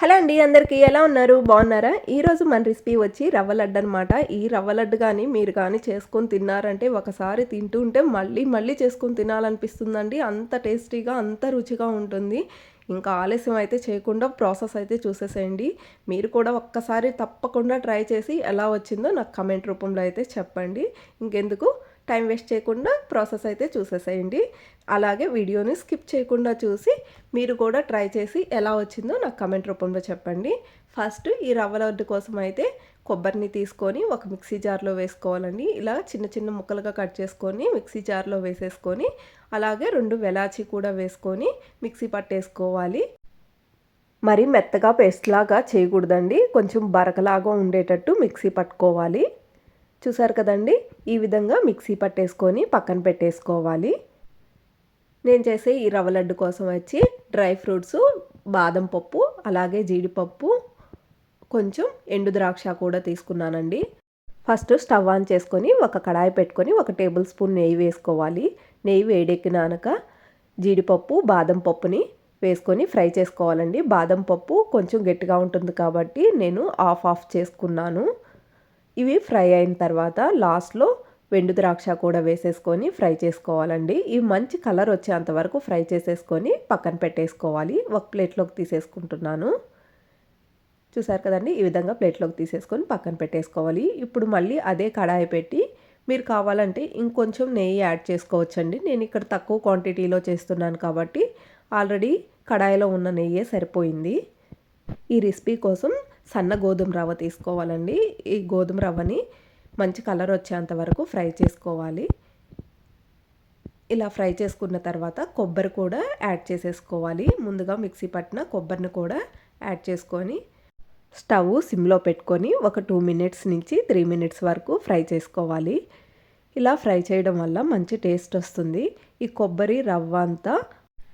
Hello అండి అందరికీ ఎలా ఉన్నారు? బాగున్నారా? ఈరోజు మన రెసిపీ వచ్చి రవ్వ లడ్డు అనమాట ఈ రవ్వ లడ్డు కానీ మీరు కానీ చేసుకొని తిన్నారంటే ఒకసారి తింటూ ఉంటే మళ్ళీ మళ్ళీ చేసుకొని తినాలనిపిస్తుందండి. అంత టేస్టీగా అంత రుచిగా ఉంటుంది. ఇంకా ఆలస్యం అయితే చేయకుండా ప్రాసెస్ అయితే చూసేసేయండి. మీరు కూడా ఒక్కసారి తప్పకుండా ట్రై చేసి ఎలా వచ్చిందో నాకు కమెంట్ రూపంలో అయితే చెప్పండి. ఇంకెందుకు? టైం వేస్ట్ చేయకుండా ప్రాసెస్ అయితే చూసేసేయండి. అలాగే వీడియోని స్కిప్ చేయకుండా చూసి మీరు కూడా ట్రై చేసి ఎలా వచ్చిందో నాకు కమెంట్ రూపంలో చెప్పండి. ఫస్ట్ ఈ రవ్వ లడ్డు కోసం అయితే కొబ్బరిని తీసుకొని ఒక మిక్సీ జార్లో వేసుకోవాలండి. ఇలా చిన్న చిన్న ముక్కలుగా కట్ చేసుకొని మిక్సీ జార్లో వేసేసుకొని అలాగే రెండు వెలాచి కూడా వేసుకొని మిక్సీ పట్టేసుకోవాలి. మరి మెత్తగా పేస్ట్ లాగా చేయకూడదండి. కొంచెం బరకలాగా ఉండేటట్టు మిక్సీ పట్టుకోవాలి. చూసారు కదండి? ఈ విధంగా మిక్సీ పట్టేసుకొని పక్కన పెట్టేసుకోవాలి. నేను చేసే ఈ రవ్వ లడ్డు కోసం వచ్చి డ్రై ఫ్రూట్స్ బాదం పప్పు అలాగే జీడిపప్పు కొంచెం ఎండు ద్రాక్ష కూడా తీసుకున్నానండి. ఫస్ట్ స్టవ్ ఆన్ చేసుకొని ఒక కడాయి పెట్టుకొని ఒక టేబుల్ స్పూన్ నెయ్యి వేసుకోవాలి. నెయ్యి వేడెక్కినాక జీడిపప్పు బాదం పప్పుని వేసుకొని ఫ్రై చేసుకోవాలండి. బాదం పప్పు కొంచెం గట్టిగా ఉంటుంది కాబట్టి నేను ఆఫ్ ఆఫ్ చేసుకున్నాను. ఇవి ఫ్రై అయిన తర్వాత లాస్ట్లో వెండు ద్రాక్ష కూడా వేసేసుకొని ఫ్రై చేసుకోవాలండి. ఇవి మంచి కలర్ వచ్చేంత వరకు ఫ్రై చేసేసుకొని పక్కన పెట్టేసుకోవాలి. ఒక ప్లేట్లోకి తీసేసుకుంటున్నాను. చూసారు కదండి? ఈ విధంగా ప్లేట్లోకి తీసేసుకొని పక్కన పెట్టేసుకోవాలి. ఇప్పుడు మళ్ళీ అదే కడాయి పెట్టి మీరు కావాలంటే ఇంకొంచెం నెయ్యి యాడ్ చేసుకోవచ్చండి. నేను ఇక్కడ తక్కువ క్వాంటిటీలో చేస్తున్నాను కాబట్టి ఆల్రెడీ కడాయిలో ఉన్న నెయ్యే సరిపోయింది. ఈ రెసిపీ కోసం సన్న గోధుమ రవ్వ తీసుకోవాలండి. ఈ గోధుమ రవ్వని మంచి కలర్ వచ్చేంత వరకు ఫ్రై చేసుకోవాలి. ఇలా ఫ్రై చేసుకున్న తర్వాత కొబ్బరి కూడా యాడ్ చేసేసుకోవాలి. ముందుగా మిక్సీ పట్టిన కొబ్బరిని కూడా యాడ్ చేసుకొని స్టవ్ సిమ్లో పెట్టుకొని ఒక టూ మినిట్స్ నుంచి త్రీ మినిట్స్ వరకు ఫ్రై చేసుకోవాలి. ఇలా ఫ్రై చేయడం వల్ల మంచి టేస్ట్ వస్తుంది. ఈ కొబ్బరి రవ్వ అంతా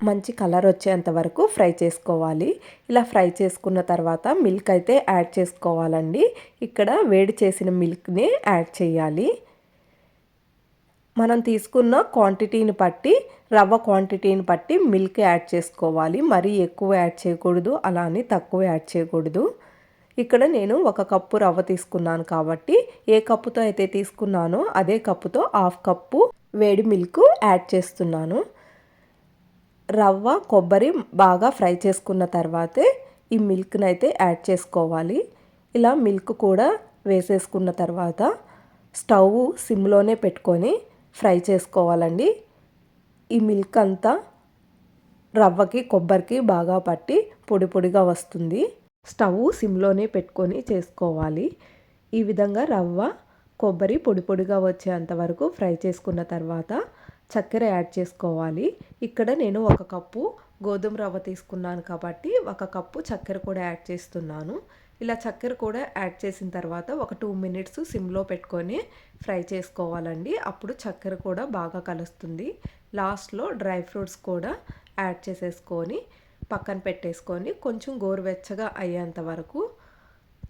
మంచి కలర్ వచ్చేంత వరకు ఫ్రై చేసుకోవాలి. ఇలా ఫ్రై చేసుకున్న తర్వాత మిల్క్ అయితే యాడ్ చేసుకోవాలండి. ఇక్కడ వేడి చేసిన మిల్క్ని యాడ్ చేయాలి. మనం తీసుకున్న క్వాంటిటీని బట్టి రవ్వ క్వాంటిటీని బట్టి మిల్క్ యాడ్ చేసుకోవాలి. మరీ ఎక్కువ యాడ్ చేయకూడదు అలా అని తక్కువ యాడ్ చేయకూడదు. ఇక్కడ నేను ఒక కప్పు రవ్వ తీసుకున్నాను కాబట్టి ఏ కప్పుతో అయితే తీసుకున్నానో అదే కప్పుతో హాఫ్ కప్పు వేడి మిల్క్ యాడ్ చేస్తున్నాను. రవ్వ కొబ్బరి బాగా ఫ్రై చేసుకున్న తర్వాతే ఈ మిల్క్ని అయితే యాడ్ చేసుకోవాలి. ఇలా మిల్క్ కూడా వేసేసుకున్న తర్వాత స్టవ్ సిమ్లోనే పెట్టుకొని ఫ్రై చేసుకోవాలండి. ఈ మిల్క్ అంతా రవ్వకి కొబ్బరికి బాగా పట్టి పొడి పొడిగా వస్తుంది. స్టవ్ సిమ్లోనే పెట్టుకొని చేసుకోవాలి. ఈ విధంగా రవ్వ కొబ్బరి పొడి పొడిగా వచ్చేంత వరకు ఫ్రై చేసుకున్న తర్వాత చక్కెర యాడ్ చేసుకోవాలి. ఇక్కడ నేను ఒక కప్పు గోధుమ రవ్వ తీసుకున్నాను కాబట్టి ఒక కప్పు చక్కెర కూడా యాడ్ చేస్తున్నాను. ఇలా చక్కెర కూడా యాడ్ చేసిన తర్వాత ఒక టూ మినిట్స్ సిమ్లో పెట్టుకొని ఫ్రై చేసుకోవాలండి. అప్పుడు చక్కెర కూడా బాగా కలుస్తుంది. లాస్ట్లో డ్రై ఫ్రూట్స్ కూడా యాడ్ చేసేసుకొని పక్కన పెట్టేసుకొని కొంచెం గోరువెచ్చగా అయ్యేంత వరకు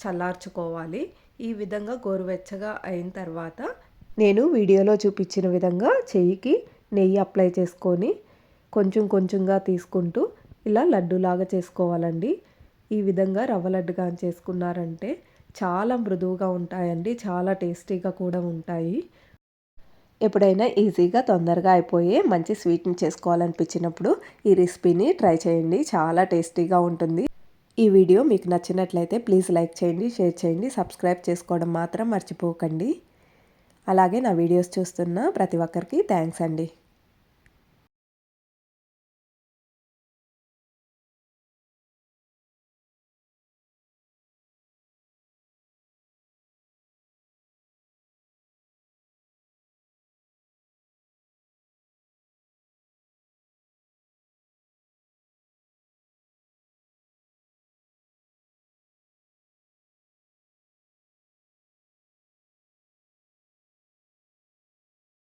చల్లార్చుకోవాలి. ఈ విధంగా గోరువెచ్చగా అయిన తర్వాత నేను వీడియోలో చూపించిన విధంగా చెయ్యికి నెయ్యి అప్లై చేసుకొని కొంచెం కొంచెంగా తీసుకుంటూ ఇలా లడ్డూలాగా చేసుకోవాలండి. ఈ విధంగా రవ్వ లడ్డుగా చేసుకున్నారంటే చాలా మృదువుగా ఉంటాయండి చాలా టేస్టీగా కూడా ఉంటాయి. ఎప్పుడైనా ఈజీగా తొందరగా అయిపోయే మంచి స్వీట్ని చేసుకోవాలనిపించినప్పుడు ఈ రెసిపీని ట్రై చేయండి చాలా టేస్టీగా ఉంటుంది. ఈ వీడియో మీకు నచ్చినట్లయితే ప్లీజ్ లైక్ చేయండి షేర్ చేయండి సబ్స్క్రైబ్ చేసుకోవడం మాత్రం మర్చిపోకండి. అలాగే నా వీడియోస్ చూస్తున్న ప్రతి ఒక్కరికి థ్యాంక్స్ అండి.